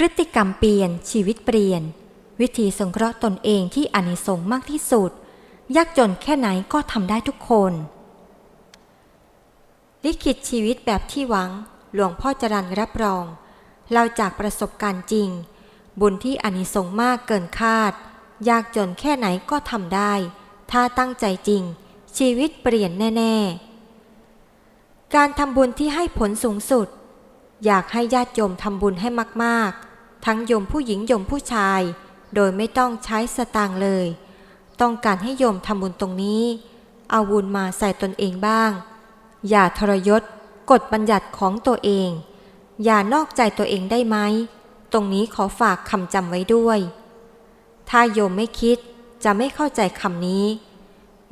พฤติกรรมเปลี่ยนชีวิตเปลี่ยน วิธีสงเคราะห์ตนเองที่อานิสงส์มากที่สุด ยากจนแค่ไหนก็ทำได้ทุกคน ลิขิตชีวิตแบบที่หวัง หลวงพ่อจรันรับรองเราจากประสบการณ์จริง บุญที่อานิสงส์มากเกินคาด ยากจนแค่ไหนก็ทำได้ ถ้าตั้งใจจริง ชีวิตเปลี่ยนแน่ ๆ การทำบุญที่ให้ผลสูงสุด อยากให้ญาติโยมทำบุญให้มากๆ ทั้งโยมผู้หญิงโยมผู้ชาย โดยไม่ต้องใช้สตางค์เลย ต้องการให้โยมทำบุญตรงนี้ เอาบุญมาใส่ตนเองบ้าง อย่าทรยศกฎบัญญัติของตัวเอง อย่านอกใจตัวเองได้ไหม ตรงนี้ขอฝากคำจำไว้ด้วย ถ้าโยมไม่คิดจะไม่เข้าใจคำนี้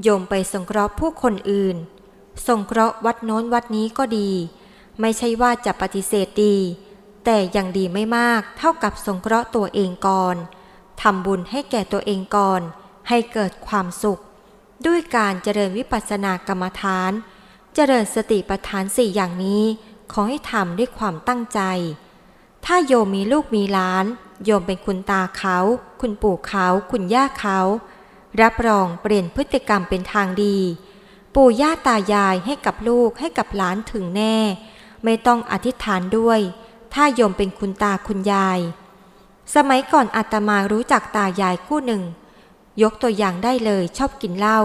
โยมไปสงเคราะห์ผู้คนอื่น สงเคราะห์วัดโน้นวัดนี้ก็ดี ไม่ใช่ว่าจะปฏิเสธดี แต่ยังดีไม่มากเท่ากับสงเคราะห์ตัวเองก่อนทำบุญให้แก่ตัวเองก่อน ให้เกิดความสุข ด้วยการเจริญวิปัสสนากรรมฐาน เจริญสติปัฏฐานสี่อย่างนี้ ขอให้ทำด้วยความตั้งใจ ถ้าโยมมีลูกมีหลาน โยมเป็นคุณตาเขา คุณปู่เขา คุณย่าเขา รับรองเปลี่ยนพฤติกรรมเป็นทางดี ปู่ย่าตายายให้กับลูกให้กับหลานถึงแน่ ไม่ต้องอธิษฐานด้วย ถ้าโยมเป็นคุณตาคุณยาย สมัยก่อนอาตมารู้จักตายายคู่หนึ่ง ยกตัวอย่างได้เลยชอบกินเหล้า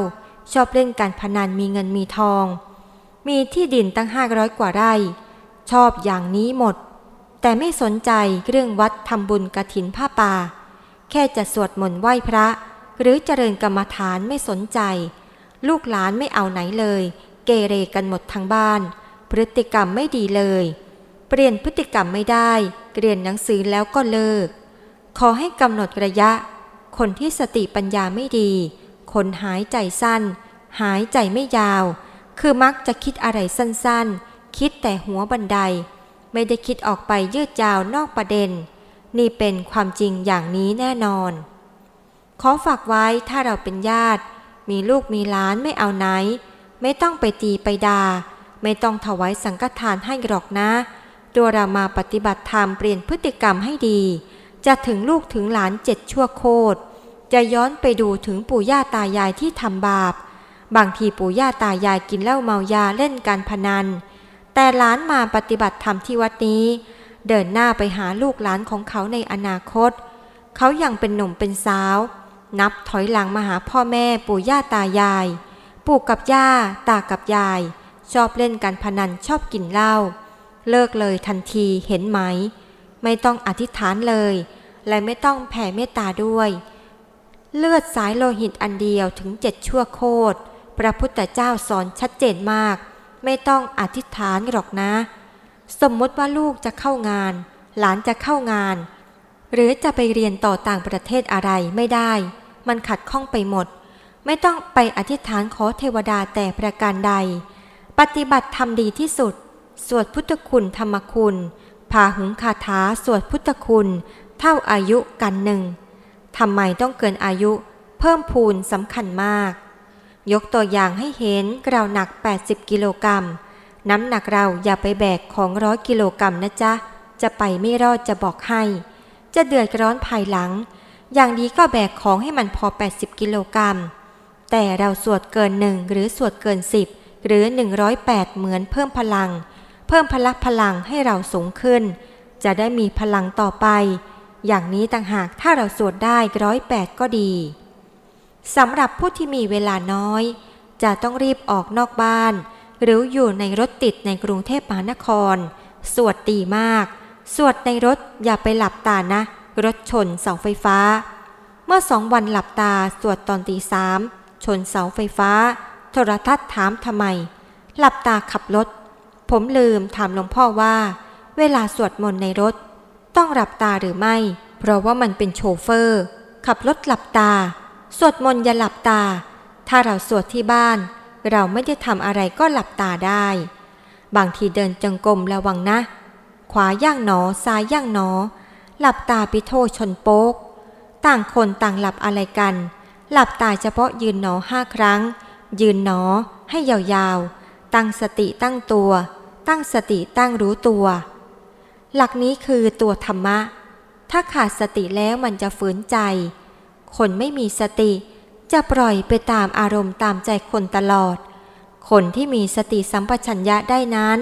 ชอบเล่นการพนันมีเงินมีทอง มีที่ดินตั้งห้าร้อยกว่าไร่ ชอบอย่างนี้หมด แต่ไม่สนใจเรื่องวัดทำบุญกระถินผ้าป่า แค่จะสวดมนต์ไหว้พระ หรือเจริญกรรมฐานไม่สนใจ ลูกหลานไม่เอาไหนเลย เกเรกันหมดทั้งบ้าน พฤติกรรมไม่ดีเลย เปลี่ยนพฤติกรรมไม่ได้เรียนหนังสือแล้วก็เลิก ขอให้กำหนดระยะ คนที่สติปัญญาไม่ดี คนหายใจสั้น หายใจไม่ยาว คือมักจะคิดอะไรสั้นๆ คิดแต่หัวบันได ไม่ได้คิดออกไปยืดยาวนอกประเด็น นี่เป็นความจริงอย่างนี้แน่นอน ขอฝากไว้ถ้าเราเป็นญาติ มีลูกมีหล้านไม่เอาไหน ไม่ต้องไปตีไปดา่าไม่ต้องถวายสังฆทานให้หรอกนะ ตัวเรามาปฏิบัติธรรมเปลี่ยนพฤติกรรมให้ดี จะถึงลูกถึงหลานเจ็ดชั่วโคตร จะย้อนไปดูถึงปู่ย่าตายายที่ทำบาป บางทีปู่ย่าตายายกินเหล้าเมายาเล่นการพนัน แต่หลานมาปฏิบัติธรรมที่วัดนี้ เดินหน้าไปหาลูกหลานของเขาในอนาคต เขายังเป็นหนุ่มเป็นสาว นับถอยหลังมาหาพ่อแม่ปู่ย่าตายาย ปู่กับย่า ตากับยาย ชอบเล่นการพนันชอบกินเหล้า เลิกเลยทันทีเห็นไหม ไม่ต้องอธิษฐานเลย และไม่ต้องแผ่เมตตาด้วย เลือดสายโลหิตอันเดียวถึงเจ็ดชั่วโคตรพระพุทธเจ้าสอนชัดเจนมาก ไม่ต้องอธิษฐานหรอกนะ สมมติว่าลูกจะเข้างาน หลานจะเข้างาน หรือจะไปเรียนต่อต่างประเทศอะไรไม่ได้ มันขัดข้องไปหมด ไม่ต้องไปอธิษฐานขอเทวดาแต่ประการใด ปฏิบัติทำดีที่สุด สวดพุทธคุณธรรมคุณพาหุงคาถาสวดพุทธคุณเท่าอายุกันหนึ่งทำไมต้องเกินอายุ เพิ่มพูนสำคัญมาก ยกตัวอย่างให้เห็นเราหนัก 80 กิโลกรัมน้ำหนักเราอย่าไปแบกของร้อยกิโลกรัมนะจ๊ะ จะไปไม่รอดจะบอกให้ จะเดือดร้อนภายหลัง อย่างดีก็แบกของให้มันพอ 80 กิโลกรัมแต่เราสวดเกินหนึ่งหรือสวดเกิน 10 หรือ 108 เหมือนเพิ่มพลัง เพิ่มพละพลังให้เราสูงขึ้น จะได้มีพลังต่อไป อย่างนี้ต่างหากถ้าเราสวดได้ร้อยแปดก็ดีสำหรับผู้ที่มีเวลาน้อย จะต้องรีบออกนอกบ้าน หรืออยู่ในรถติดในกรุงเทพมหานคร สวดดีมาก สวดในรถอย่าไปหลับตานะ รถชนเสาไฟฟ้า เมื่อสองวันหลับตาสวดตอนตีสามชนเสาไฟฟ้า โทรทัศน์ถามทำไม หลับตาขับรถ ผมลืมถามหลวงพ่อว่า เวลาสวดมนต์ในรถ ต้องหลับตาหรือไม่ เพราะว่ามันเป็นโชเฟอร์ ขับรถหลับตา สวดมนต์อย่าหลับตา ถ้าเราสวดที่บ้าน เราไม่ได้ทำอะไรก็หลับตาได้ บางทีเดินจงกรมระวังนะ ขวาย่างหนอซ้ายย่างหนอ หลับตาปิโทชนโป๊ก ต่างคนต่างหลับอะไรกัน หลับตาเฉพาะยืนหนอห้าครั้ง ยืนหนอให้ยาวๆ ตั้งสติตั้งตัว ตั้งสติตั้งรู้ตัว หลักนี้คือตัวธรรมะ ถ้าขาดสติแล้วมันจะฝืนใจ คนไม่มีสติจะปล่อยไปตามอารมณ์ตามใจคนตลอด คนที่มีสติสัมปชัญญะได้นั้น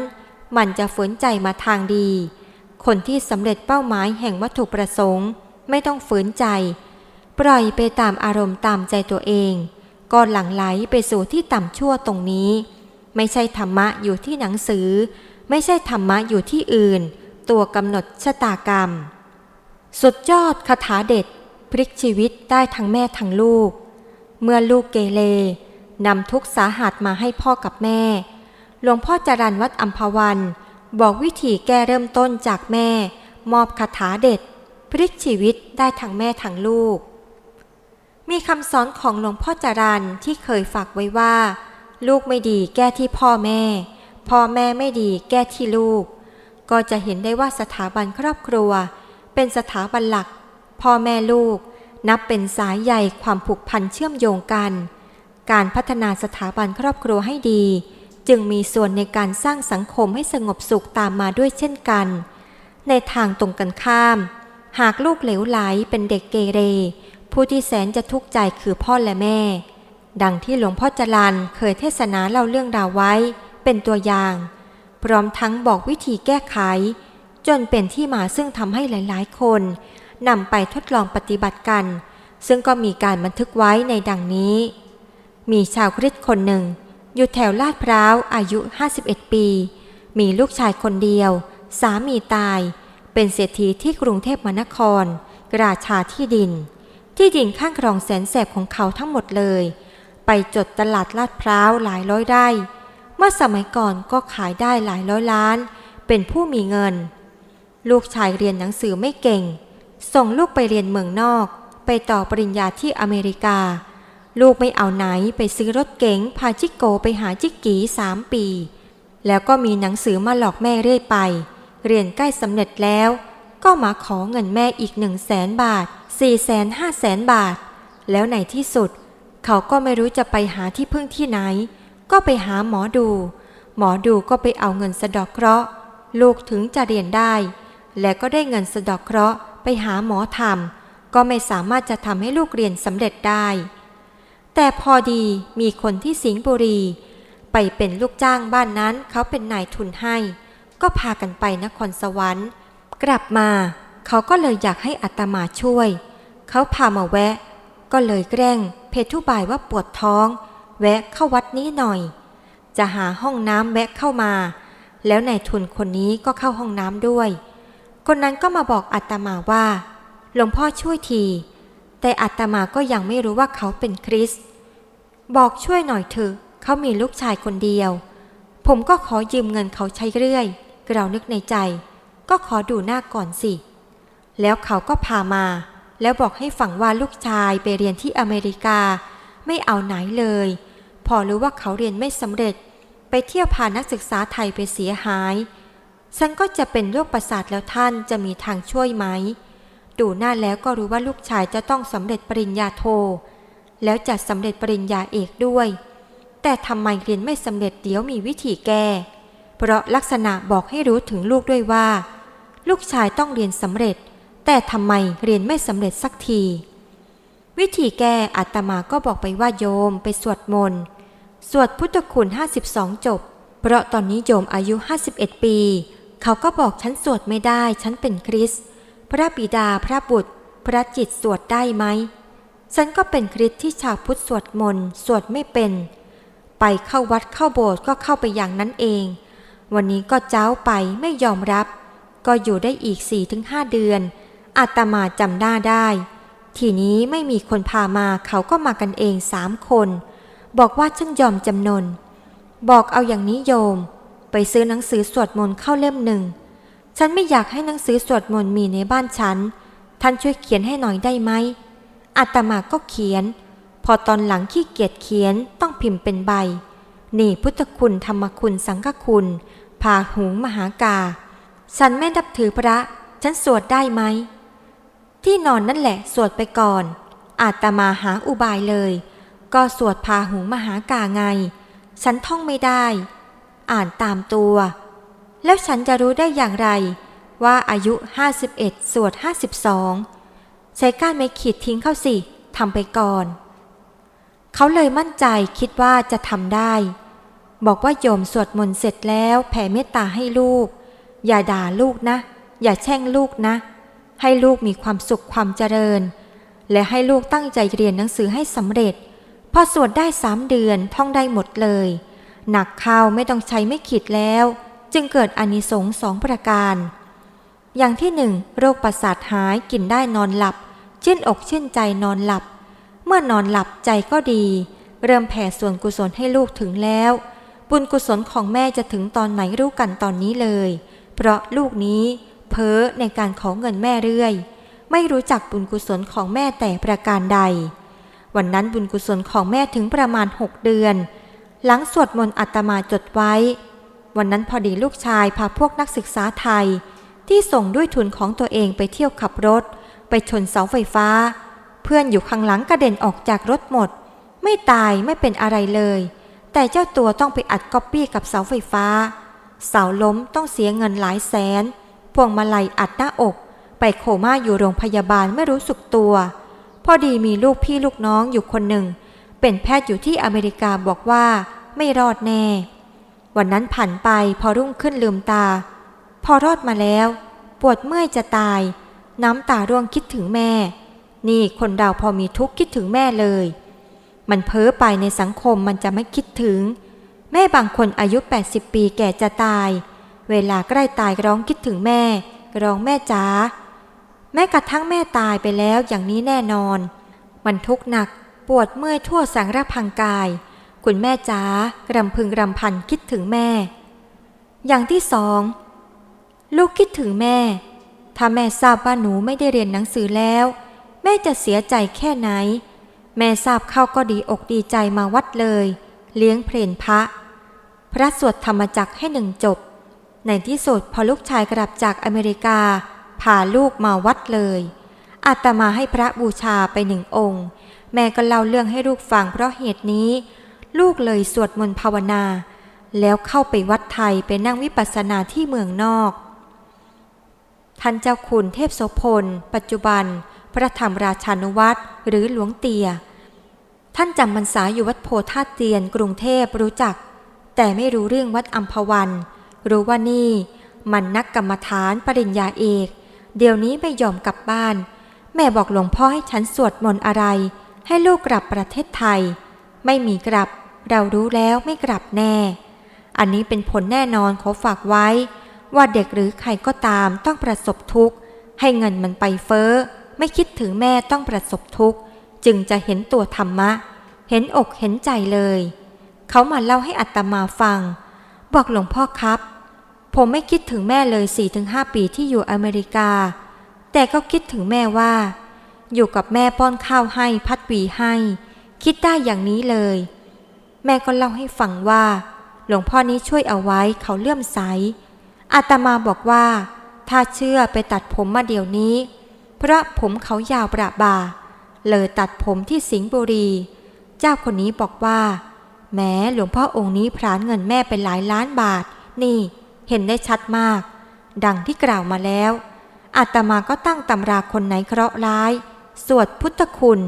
มันจะฝืนใจมาทางดี คนที่สำเร็จเป้าหมายแห่งวัตถุประสงค์ ไม่ต้องฝืนใจ ปล่อยไปตามอารมณ์ตามใจตัวเอง ก็หลั่งไหลไปสู่ที่ต่ำชั่วตรงนี้ ไม่ใช่ธรรมะอยู่ที่หนังสือ ไม่ใช่ธรรมะอยู่ที่อื่น ตัวกำหนดชะตากรรม สุดยอดคาถาเด็ด พลิกชีวิตได้ทั้งแม่ทั้งลูก เมื่อลูกเกเรนำทุกสาหัสมาให้พ่อกับแม่ หลวงพ่อจรันวัดอัมพวัน บอกวิธีแก้เริ่มต้นจากแม่ มอบคาถาเด็ด พลิกชีวิตได้ทั้งแม่ทั้งลูก มีคำสอนของหลวงพ่อจรันที่เคยฝากไว้ว่า ลูกไม่ดีแก้ที่พ่อแม่ พ่อแม่ไม่ดีแก้ที่ลูก ก็จะเห็นได้ว่าสถาบันครอบครัว เป็นสถาบันหลัก พ่อแม่ลูก นับเป็นสายใยความผูกพันเชื่อมโยงกัน การพัฒนาสถาบันครอบครัวให้ดี จึงมีส่วนในการสร้างสังคมให้สงบสุขตามมาด้วยเช่นกัน ในทางตรงกันข้าม หากลูกเหลวไหลเป็นเด็กเกเร ผู้ที่แสนจะทุกข์ใจคือพ่อและแม่ ดังที่หลวงพ่อจรันเคยเทศนาเล่าเรื่องราวไว้ เป็นตัวอย่าง พร้อมทั้งบอกวิธีแก้ไข จนเป็นที่มาซึ่งทำให้หลาย ๆ คนนำไปทดลองปฏิบัติกัน ซึ่งก็มีการบันทึกไว้ในดังนี้ มีชาวคริสต์คนหนึ่ง อยู่แถวลาดพร้าวอายุ 51 ปี มีลูกชายคนเดียว สามีตาย เป็นเศรษฐีที่กรุงเทพมหานคร ราชาที่ดิน ที่ดินข้างคลองแสนแสบของเขาทั้งหมดเลย ไปจดตลาดลาดพร้าวหลายร้อยไร่เมื่อสมัยก่อนก็ขายได้หลายร้อยล้าน เป็นผู้มีเงิน ลูกชายเรียนหนังสือไม่เก่ง ส่งลูกไปเรียนเมืองนอก ไปต่อปริญญาที่อเมริกา ลูกไม่เอาไหนไปซื้อรถเก๋งพาจิกโกไปหาจิกกีสามปี แล้วก็มีหนังสือมาหลอกแม่เรื่อยไป เรียนใกล้สำเร็จแล้ว ก็มาขอเงินแม่อีกหนึ่งแสนบาทสี่แสนห้าแสนบาท แล้วในที่สุด เขาก็ไม่รู้จะไปหาที่พึ่งที่ไหน ก็ไปหาหมอดู หมอดูก็ไปเอาเงินสะดอกเคราะห์ ลูกถึงจะเรียนได้ และก็ได้เงินสะดอกเคราะห์ไปหาหมอทำก็ไม่สามารถจะทำให้ลูกเรียนสำเร็จได้ แต่พอดีมีคนที่สิงห์บุรี ไปเป็นลูกจ้างบ้านนั้นเขาเป็นนายทุนให้ ก็พากันไปนครสวรรค์ กลับมาเขาก็เลยอยากให้อัตมาช่วย เขาพามาแวะ ก็เลยแกล้ง เพทุบายว่าปวดท้อง แวะเข้าวัดนี้หน่อย จะหาห้องน้ำแวะเข้ามา แล้วนายทุนคนนี้ก็เข้าห้องน้ำด้วย คนนั้นก็มาบอกอัตมาว่า หลวงพ่อช่วยที แต่อัตมาก็ยังไม่รู้ว่าเขาเป็นคริส บอกช่วยหน่อยเถอะเขามีลูกชายคนเดียว ผมก็ขอยืมเงินเขาใช้เรื่อยเรานึกในใจ ก็ขอดูหน้าก่อนสิ แล้วเขาก็พามา แล้วบอกให้ฝังว่าลูกชายไปเรียนที่อเมริกา ไม่เอาไหนเลย พอรู้ว่าเขาเรียนไม่สำเร็จ ไปเที่ยวพานักศึกษาไทยไปเสียหาย ฉันก็จะเป็นโรคประสาทแล้วท่านจะมีทางช่วยไหม ดูหน้าแล้วก็รู้ว่าลูกชายจะต้องสำเร็จปริญญาโท แล้วจะสำเร็จปริญญาเอกด้วย แต่ทำไมเรียนไม่สำเร็จเดี๋ยวมีวิธีแก้ เพราะลักษณะบอกให้รู้ถึงลูกด้วยว่า ลูกชายต้องเรียนสำเร็จ แต่ทำไมเรียนไม่สำเร็จสักที วิธีแก้อาตมาก็บอกไปว่าโยมไปสวดมนต์สวดพุทธคุณ 52 จบ เพราะตอนนี้โยมอายุ 51 ปี เขาก็บอกฉันสวดไม่ได้ฉันเป็นคริสพระบิดาพระบุตร พระจิตสวดได้ไหมฉันก็เป็นคริสที่ชาวพุทธสวดมนต์สวดไม่เป็น ไปเข้าวัดเข้าโบสถ์ก็เข้าไปอย่างนั้นเอง วันนี้ก็เจ้าไปไม่ยอมรับ ก็อยู่ได้อีก4-5ถึงเดือน อาตมาจำหน้าได้ ทีนี้ไม่มีคนพามาเขาก็มากันเองสามคน บอกว่าฉันยอมจำนน บอกเอาอย่างนี้โยม ไปซื้อหนังสือสวดมนต์เข้าเล่มหนึ่ง ฉันไม่อยากให้หนังสือสวดมนต์มีในบ้านฉัน ท่านช่วยเขียนให้หน่อยได้ไหมอาตมาก็เขียน พอตอนหลังขี้เกียจเขียนต้องพิมพ์เป็นใบ นี่พุทธคุณธรรมคุณสังฆคุณพาหุงมหากา ฉันไม่นับถือพระ ฉันสวดได้ไหม ที่นอนนั่นแหละสวดไปก่อน อาตมาหาอุบายเลย ก็สวดพาหุงมหากาไง ฉันท่องไม่ได้ อ่านตามตัว แล้วฉันจะรู้ได้อย่างไร ว่าอายุ 51 สวด 52 ใช้ก้านไม่ขีดทิ้งเข้าสิทำไปก่อน เขาเลยมั่นใจคิดว่าจะทำได้ บอกว่าโยมสวดมนต์เสร็จแล้วแผ่เมตตาให้ลูก อย่าด่าลูกนะ อย่าแช่งลูกนะ ให้ลูกมีความสุขความเจริญ และให้ลูกตั้งใจเรียนหนังสือให้สำเร็จ พอสวดได้สามเดือนท่องได้หมดเลย หนักเข้าไม่ต้องใช้ไม่ขีดแล้ว จึงเกิดอานิสงส์สองประการ อย่างที่หนึ่งโรคประสาทหายกินได้นอนหลับ ชื่นอกชื่นใจนอนหลับ เมื่อนอนหลับใจก็ดี เริ่มแผ่ส่วนกุศลให้ลูกถึงแล้ว บุญกุศลของแม่จะถึงตอนไหนรู้กันตอนนี้เลย เพราะลูกนี้ เพ้อในการขอเงินแม่เรื่อย ไม่รู้จักบุญกุศลของแม่แต่ประการใด วันนั้นบุญกุศลของแม่ถึงประมาณหกเดือน หลังสวดมนต์อัตมาจดไว้ วันนั้นพอดีลูกชายพาพวกนักศึกษาไทย ที่ส่งด้วยทุนของตัวเองไปเที่ยวขับรถ ไปชนเสาไฟฟ้า เพื่อนอยู่ข้างหลังกระเด็นออกจากรถหมด ไม่ตายไม่เป็นอะไรเลย แต่เจ้าตัวต้องไปอัดก๊อปปี้กับเสาไฟฟ้า เสาล้มต้องเสียเงินหลายแสน พวงมาลัยอัดหน้าอก ไปโคม่าอยู่โรงพยาบาลไม่รู้สึกตัว พอดีมีลูกพี่ลูกน้องอยู่คนหนึ่ง เป็นแพทย์อยู่ที่อเมริกาบอกว่าไม่รอดแน่ วันนั้นผ่านไปพอรุ่งขึ้นลืมตา พอรอดมาแล้ว ปวดเมื่อยจะตาย น้ำตาร่วงคิดถึงแม่ นี่คนเราพอมีทุกข์คิดถึงแม่เลย มันเพ้อไปในสังคมมันจะไม่คิดถึง แม่บางคนอายุ 80 ปีแก่จะตาย เวลาใกล้ตายร้องคิดถึงแม่ ร้องแม่จ๋าแม้กระทั่งแม่ตายไปแล้วอย่างนี้แน่นอน มันทุกข์หนักปวดเมื่อยทั่วสังระพังกาย คุณแม่จ๋ารำพึงรำพันคิดถึงแม่ อย่างที่สองลูกคิดถึงแม่ ถ้าแม่ทราบว่าหนูไม่ได้เรียนหนังสือแล้ว แม่จะเสียใจแค่ไหน แม่ทราบเข้าก็ดีอกดีใจมาวัดเลย เลี้ยงเพลนพระ พระสวดธรรมจักให้หนึ่งจบ ในที่สุดพอลูกชายกลับจากอเมริกา พาลูกมาวัดเลยอาตมาให้พระบูชาไปหนึ่งองค์ แม่ก็เล่าเรื่องให้ลูกฟังเพราะเหตุนี้ ลูกเลยสวดมนต์ภาวนา แล้วเข้าไปวัดไทยไปนั่งวิปัสสนาที่เมืองนอก ท่านเจ้าคุณเทพโสพล ปัจจุบัน พระธรรมราชานุวัตรหรือหลวงเตีย ท่านจำพรรษาอยู่วัดโพธาเตียนกรุงเทพรู้จัก แต่ไม่รู้เรื่องวัดอัมพวัน รู้ว่านี่มันนักกรรมฐานปริญญาเอก เดี๋ยวนี้ไม่ยอมกลับบ้าน แม่บอกหลวงพ่อให้ฉันสวดมนต์อะไร ให้ลูกกลับประเทศไทย ไม่มีกลับ เรารู้แล้วไม่กลับแน่ อันนี้เป็นผลแน่นอนขอฝากไว้ ว่าเด็กหรือใครก็ตามต้องประสบทุกข์ ให้เงินมันไปเฟ้อ ไม่คิดถึงแม่ต้องประสบทุกข์ จึงจะเห็นตัวธรรมะ เห็นอกเห็นใจเลย เขามาเล่าให้อัตมาฟัง บอกหลวงพ่อครับ ผมไม่คิดถึงแม่เลย 4-5 ปีที่อยู่อเมริกา แต่ก็คิดถึงแม่ว่า อยู่กับแม่ป้อนข้าวให้พัดหวีให้ คิดได้อย่างนี้เลย แม่ก็เล่าให้ฟังว่า หลวงพ่อนี้ช่วยเอาไว้เขาเลื่อมใสอาตมาบอกว่า ถ้าเชื่อไปตัดผมมาเดี๋ยวนี้ เพราะผมเขายาวประบา เลยตัดผมที่สิงห์บุรี เจ้าคนนี้บอกว่า แม้หลวงพ่อองค์นี้พรานเงินแม่เป็นหลายล้านบาท นี่ เห็นได้ชัดมาก ดังที่กล่าวมาแล้วอาตมาก็ตั้งตำราคนไหนเคราะห์ร้าย สวดพุทธคุณ